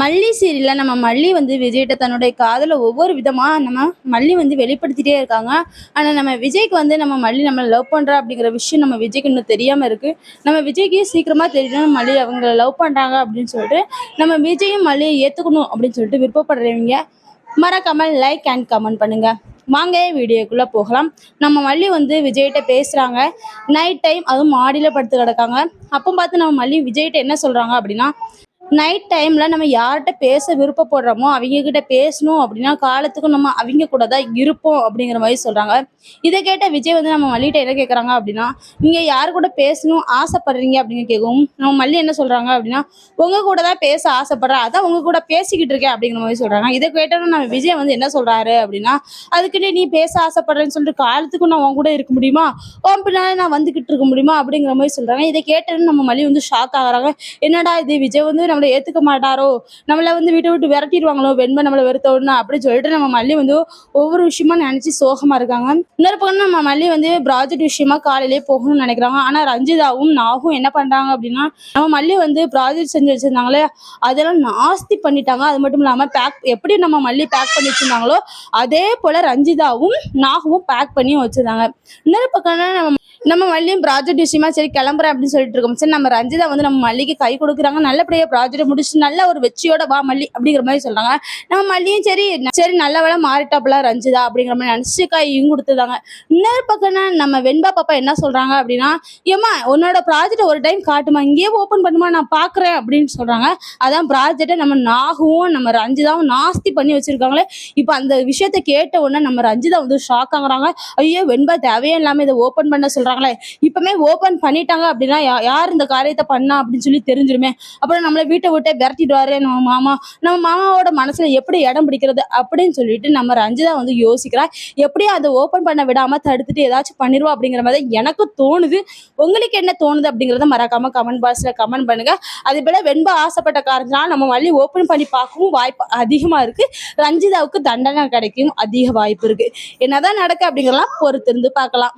மல்லி சீரியலில் நம்ம மல்லி வந்து விஜய்கிட்ட தன்னுடைய காதலை ஒவ்வொரு விதமாக நம்ம மல்லி வந்து வெளிப்படுத்திட்டே இருக்காங்க. ஆனால் நம்ம விஜய்க்கு வந்து நம்ம மல்லி நம்ம லவ் பண்ணுறா அப்படிங்கிற விஷயம் நம்ம விஜய்க்கு இன்னும் தெரியாமல் இருக்குது நம்ம விஜய்க்கு சீக்கிரமாக தெரியணும் மல்லி அவங்கள லவ் பண்ணுறாங்க அப்படின்னு சொல்லிட்டு நம்ம விஜயும் மல்லியை ஏற்றுக்கணும் அப்படின்னு சொல்லிட்டு விருப்பப்படுறவங்க மறக்காமல் லைக் அண்ட் கமெண்ட் பண்ணுங்க. வாங்க வீடியோக்குள்ளே போகலாம். நம்ம மல்லி வந்து விஜய்கிட்ட பேசுகிறாங்க நைட் டைம் அதுவும் மாடியில் படுத்து கிடக்காங்க. அப்போ பார்த்து நம்ம மல்லி விஜய்கிட்ட என்ன சொல்கிறாங்க அப்படின்னா நைட் டைமில் நம்ம யார்கிட்ட பேச விருப்பப்படுறோமோ அவங்க கிட்ட பேசணும் அப்படின்னா காலத்துக்கும் நம்ம அவங்க கூட தான் இருப்போம் அப்படிங்கிற மாதிரி சொல்கிறாங்க இதை கேட்ட விஜய் வந்து நம்ம மல்லிகிட்ட என்ன கேட்குறாங்க அப்படின்னா நீங்கள் யார் கூட பேசணும் ஆசைப்படுறீங்க? அப்படின்னு கேட்கவும் நம்ம மல்லி என்ன சொல்கிறாங்க அப்படின்னா உங்கள் கூட தான் பேச ஆசைப்படுறேன். அதான் உங்கள் கூட பேசிக்கிட்டு இருக்கேன். அப்படிங்கிற மாதிரி சொல்கிறாங்க இதை கேட்டோன்னு நம்ம விஜய் வந்து என்ன சொல்கிறாரு அப்படின்னா அதுக்குன்னு நீ பேச ஆசைப்படுறேன்னு சொல்லிட்டு காலத்துக்கும் நான் உன் கூட இருக்க முடியுமா? உன் பின்னால் நான் வந்துக்கிட்டு இருக்க முடியுமா? அப்படிங்கிற மாதிரி சொல்கிறாங்க இதை கேட்டோன்னு நம்ம மல்லி வந்து ஷாக் ஆகிறாங்க. என்னடா இது? விஜய் வந்து நம்மளை ஏற்றுக்க மாட்டாரோ? நம்மளை வந்து வீட்டை விட்டு விரட்டிடுவாங்களோ? வெண்மை நம்மளை வெறுத்தோன்னு அப்படின்னு சொல்லிட்டு நம்ம மல்லி வந்து ஒவ்வொரு விஷயமா நினச்சி சோகமாக இருக்காங்க. இன்னொரு பக்கம் நம்ம மல்லி வந்து ப்ராஜெக்ட் விஷயமா காலையிலே போகணும்னு நினைக்கிறாங்க. ஆனால் ரஞ்சிதாவும் நாகும் என்ன பண்ணுறாங்க அப்படின்னா நம்ம மல்லி வந்து ப்ராஜெக்ட் செஞ்சு வச்சிருந்தாங்களே அதெல்லாம் நாஸ்தி பண்ணிட்டாங்க. அது மட்டும் இல்லாமல் பேக் எப்படி நம்ம மல்லி பேக் பண்ணி வச்சிருந்தாங்களோ அதே போல் ரஞ்சிதாவும் நாகவும் பேக் பண்ணி வச்சிருந்தாங்க. இன்னொரு பக்கம் நம்ம நம்ம மல்லியும் ப்ராஜெக்ட் விஷயமா சரி கிளம்புறேன் அப்படின்னு சொல்லிட்டு இருக்கோம். சரி நம்ம ரஞ்சிதா வந்து நம்ம மல்லிக்கு கை கொடுக்குறாங்க. நல்லபடியாக ப்ராஜெக்ட் முடிச்சு நல்ல ஒரு வெற்றியோட வா மல்லி அப்படிங்கிற மாதிரி சொல்றாங்க. நம்ம மல்லியும் சரி சரி நல்ல வேலை மாறிட்டாப்புல ரஞ்சிதா அப்படிங்கிற மாதிரி நினைச்சுக்கா இவங்க கொடுத்துருந்தாங்க இன்னொரு பக்கம் நம்ம வெண்பா பாப்பா என்ன சொல்றாங்க அப்படின்னா ஏம்மா உன்னோட ப்ராஜெக்ட் ஒரு டைம் காட்டுமா இங்கேயே ஓப்பன் பண்ணுமா நான் பாக்குறேன் அப்படின்னு சொல்றாங்க. அதான் ப்ராஜெக்டை நம்ம நாகவும் நம்ம ரஞ்சிதாவும் நாஸ்தி பண்ணி வச்சிருக்காங்களே. இப்போ அந்த விஷயத்தை கேட்ட உடனே நம்ம ரஞ்சிதா வந்து ஷாக் ஆகுறாங்க. ஐயோ வெண்பா தேவையே இல்லாமல் இதை ஓப்பன் பண்ண சொல்றாங்களே. இப்பவுமே ஓப்பன் பண்ணிட்டாங்க அப்படின்னா யார் இந்த காரியத்தை பண்ணா அப்படின்னு சொல்லி தெரிஞ்சிருமே. அப்புறம் நம்மளை வீட்டை விட்டே விரட்டிடுவாரு. நம்ம மாமா நம்ம மாமாவோட மனசுல எப்படி இடம் பிடிக்கிறது அப்படின்னு சொல்லிட்டு நம்ம ரஞ்சிதா வந்து யோசிக்கிறா. எப்படியும் அதை ஓப்பன் பண்ண விடாம தடுத்துட்டு ஏதாச்சும் பண்ணிடுவோம் அப்படிங்கிற மாதிரி எனக்கு தோணுது. உங்களுக்கு என்ன தோணுது அப்படிங்கிறத மறக்காம கமெண்ட் பாக்ஸ்ல கமெண்ட் பண்ணுங்க. அதே போல வெண்ப ஆசைப்பட்ட காரணம் நம்ம மல்லி ஓப்பன் பண்ணி பார்க்கவும் வாய்ப்பு அதிகமா இருக்கு. ரஞ்சிதாவுக்கு தண்டனை கிடைக்கும் அதிக வாய்ப்பு இருக்கு. என்னதான் நடக்கு அப்படிங்கிறலாம் பொறுத்திருந்து பார்க்கலாம்.